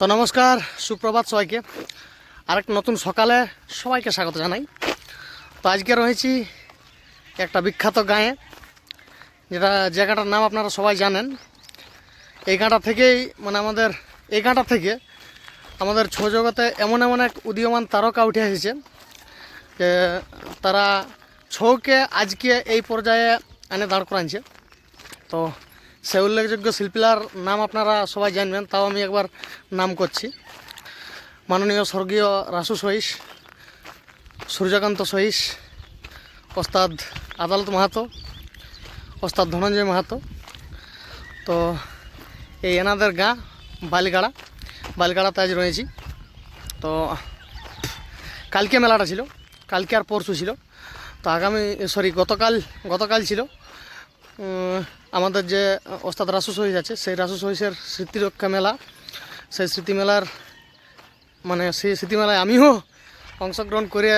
তো নমস্কার, সুপ্রভাত সবাইকে। আরেক নতুন সকালে সবাইকে স্বাগত জানাই। তো আজকে রয়েছি একটা বিখ্যাত গাঁয়ে, যেটা জায়গাটার নাম আপনারা সবাই জানেন। এই গাঁটা থেকেই মানে আমাদের, এই গাঁটা থেকে আমাদের ছৌ জগতে এমন এমন এক উদীয়মান তারকা উঠে এসেছে যে তারা ছৌকে আজকে এই পর্যায়ে এনে দাঁড় করাইছে। তো সে উল্লেখযোগ্য শিল্পীলার নাম আপনারা সবাই জানবেন, তাও আমি একবার নাম করছি। মাননীয় স্বর্গীয় রাসু সহিস সূর্যকান্ত সহিস ওস্তাদ আদালত মাহাতো, ওস্তাদ ধনঞ্জয় মাহাতো। তো এই এনাদের গাঁ, বালিগাড়া, বালিগাড়াতে আজ রয়েছি। তো কালকে মেলাটা ছিল, কালকে আর পরশু ছিল। তো আগামী সরি গতকাল গতকাল ছিল। আমাদের যে ওস্তাদ রাসু সহিস আছে, সেই রাসু সহিসের স্মৃতিরক্ষা মেলা, সেই স্মৃতি মেলার মানে সেই স্মৃতি মেলায় আমিও অংশগ্রহণ করে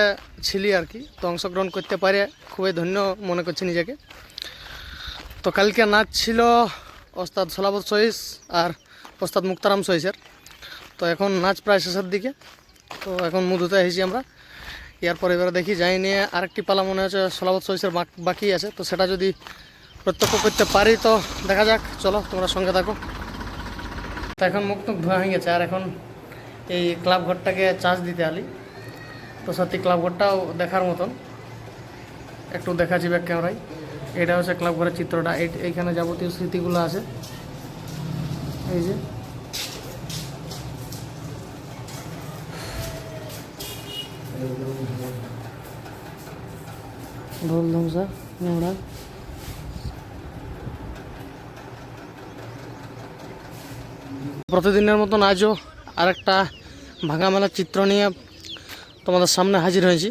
ছিলি আর কি। তো অংশগ্রহণ করতে পারে, খুবই ধন্য মনে করছি নিজেকে। তো কালকে নাচ ছিল ওস্তাদ সলাবত সহিস আর ওস্তাদ মুক্তারাম সহিসের। তো এখন নাচ প্রায় শেষের দিকে, তো এখন মুদুতে এসেছি আমরা। এরপর এবারে দেখি, যাই নিয়ে আরেকটি পালা মনে হচ্ছে সলাবত সহিসের বাকি আছে। তো সেটা যদি প্রত্যক্ষ করতে পারি তো, দেখা যাক, চলো তোমরা সঙ্গে থাকো। তো এখন মুখ টুক ধোয়া হয়ে গেছে, আর এখন এই ক্লাব ঘরটাকে চার্জ দিতে আলি। তো সত্যি ক্লাব ঘরটাও দেখার মতন। একটু দেখাচ্ছি ব্যাক ক্যামেরায় এটা হচ্ছে ক্লাব ঘরের চিত্রটা। এই, এইখানে যাবতীয় স্মৃতিগুলো আছে। এই যে। ঢোল ধ্বংসা নোংরা। প্রতিদিনের মতন আজও আরেকটা ভাঙা মেলার চিত্র নিয়ে তোমাদের সামনে হাজির হয়েছি।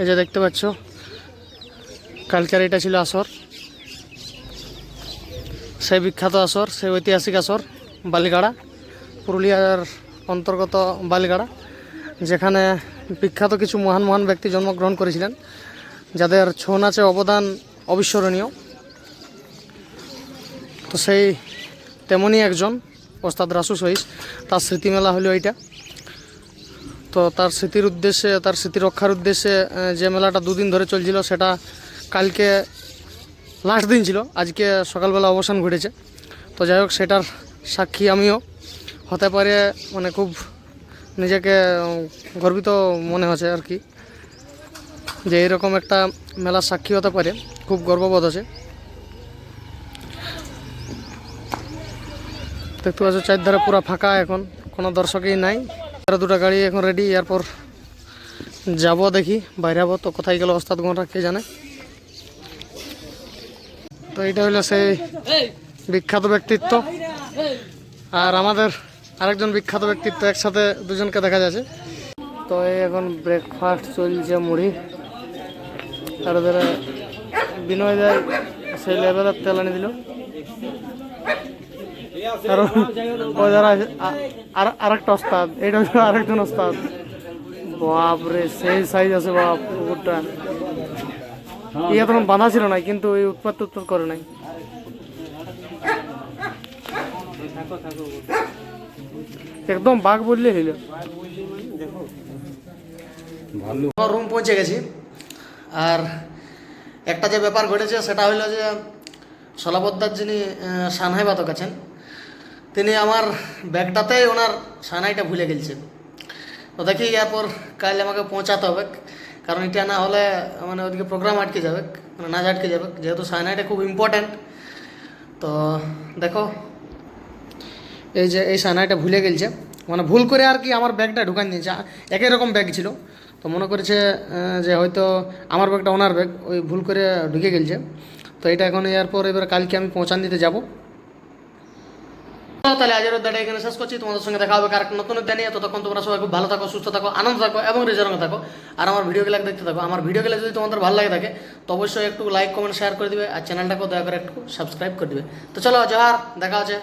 এই যে দেখতে পাচ্ছ, কালকের এটা ছিল আসর। সেই বিখ্যাত আসর, সেই ঐতিহাসিক আসর, বালিগাড়া, পুরুলিয়ার অন্তর্গত বালিগাড়া, যেখানে বিখ্যাত কিছু মহান মহান ব্যক্তি জন্মগ্রহণ করেছিলেন, যাদের ছৌ নাচে অবদান অবিস্মরণীয়। তো সেই তেমনই একজন ওস্তাদ রাসু সহিস তার স্মৃতিমেলা হলো এইটা। তো তার স্মৃতির উদ্দেশ্যে, তার স্মৃতি রক্ষার উদ্দেশ্যে যে মেলাটা দুদিন ধরে চলছিল, সেটা কালকে লাস্ট দিন ছিল। আজকে সকালবেলা অবসান ঘটেছে। তো যাই হোক, সেটার সাক্ষী আমিও। হতে পারে মানে খুব নিজেকে গর্বিত মনে হচ্ছে আর কি। যে এরকম একটা মেলার সাক্ষী হতে পারে, খুব গর্ববোধ আছে। দেখতে পাচ্ছ চারধারে পুরো ফাঁকা এখন, কোনো দর্শকই নাই। আর দুটো গাড়ি এখন রেডি এরপর যাব দেখি, বাইরে হব তো কোথায় গেল ওস্তাদ গোনরা কে জানে? তো এইটা হলো সেই বিখ্যাত ব্যক্তিত্ব। আর আমাদের আরেকজন বিখ্যাত ব্যক্তিত্ব একসাথে দুজনকে দেখা যাচ্ছে। তো এই এখন ব্রেকফাস্ট চলছে মুড়ি। আর ওদের বিনয় দেয় সেই লেভেলের তেল আনি দিল। ওই যারা আর এটা আরেকজন বাপরে, সেই সাইজ আছে বাপ বাঁধা ছিল না, কিন্তু এই উৎপাত উৎপাত করে নাই। একদম বাঘ বললে হইল। রুম পৌঁছে গেছি। আর একটা যে ব্যাপার ঘটেছে, সেটা হইল যে সলাবদ্দার যিনি সানহাই বাদক আছেন তিনি আমার ব্যাগটাতেই ওনার সানাইটা ভুলে গেলছেন তো দেখি এরপর কাল আমাকে পৌঁছাতে হবে, কারণ এটা না হলে মানে ওদিকে প্রোগ্রাম আটকে যাবে মানে নাচ আটকে যাবে, যেহেতু সানাইটা খুব ইম্পর্ট্যান্ট তো দেখো, এই যে এই সানাইটা ভুলে গেলছে। মানে ভুল করে আর কি আমার ব্যাগটা ঢুকান দিয়েছে, একই রকম ব্যাগ ছিল। তো মনে করেছে যে হয়তো আমার ব্যাগটা ওনার ব্যাগ, ওই ভুল করে ঢুকে গেলছে। তো এটা এখন এরপর এবার কালকে আমি পৌঁছান দিতে যাব। তাহলে আজের অধ্যায়টা এখানে শেষ করছি। তোমাদের সঙ্গে দেখা হবে কারেক্ট নতুন অধ্যায় নিয়ে। ততক্ষণ তোমরা সবাই খুব ভালো থাকো, সুস্থ থাকো, আনন্দ থাকো এবং রেজারঙ্গে থাকো। আর আমার ভিডিও গেলে দেখতে থাকো। আমার ভিডিও ভিডিওগুলো যদি তোমাদের ভালো লাগে থাকে, তো অবশ্যই একটু লাইক কমেন্ট শেয়ার করে দিবে। আর চ্যানেলটাকেও দয়া করে একটু সাবস্ক্রাইব করে দিবে। তো চলো, জহার, দেখা হচ্ছে।